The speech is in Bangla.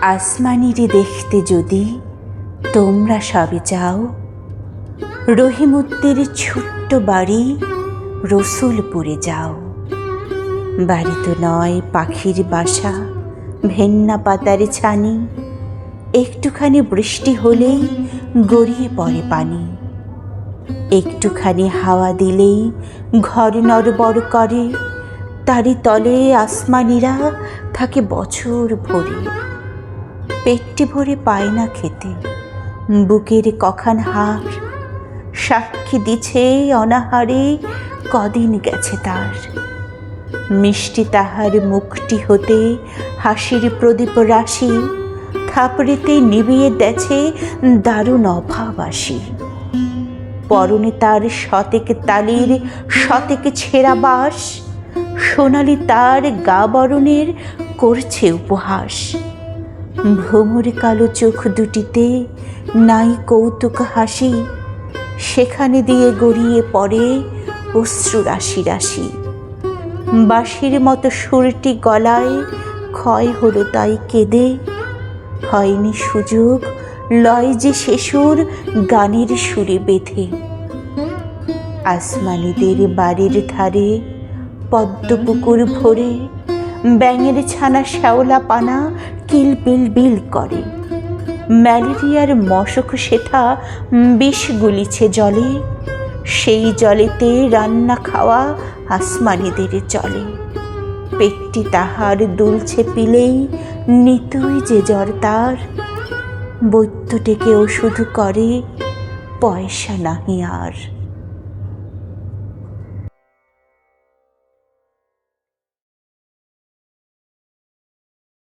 আসমানিরে দেখতে যদি তোমরা সবে যাও রহিমুদ্দের ছোট্ট বাড়ি রসুলপুরে যাও। বাড়ি তো নয়, পাখির বাসা, ভেন্না পাতার ছানি। একটুখানি বৃষ্টি হলেই গড়িয়ে পড়ে পানি। একটুখানি হাওয়া দিলেই ঘর নড়বড় করে তারই তলে আসমানিরা থাকে বছর ভরে। পেটটি ভরে পায় না খেতে, বুকের কখান হার। সাক্ষী দিছে অনাহারে, কদিন গেছে তার। মিষ্টি তাহার মুখটি হতে হাসির প্রদীপ রাশি, থাপড়েতে নিবিয়ে দেছে দারুণ অভাব আসি। পরনে তার শতেক তালির, শতেক ছেঁড়া বাস সোনালি তার গা বরণের করছে উপহাস। ভ্রমর কালো চোখ দুটিতে নাই কৌতুক হাসি, সেখানে দিয়ে গড়িয়ে পড়ে অশ্রু রাশি রাশি। বাঁশির মতো সুরটি গলায় ক্ষয় হলো তাই কেঁদে। হয়নি সুযোগ, লয় যে শেষুর গানের সুরে বেঁধে। আসমানিদের বাড়ির ধারে পদ্ম পুকুর ভরে ব্যাঙের ছানা শ্যাওলা পানা কিল বিল বিল করে। ম্যালেরিয়ার মশক শেথা বিষ গুলিছে জলে। সেই জলেতে রান্না খাওয়া আসমানিদের চলে। পেটটি তাহার দুলছে পিলেই, নিতুই যে জ্বর তার। বৈদ্য ডেকে ওষুধ করে, পয়সা নাহি আর।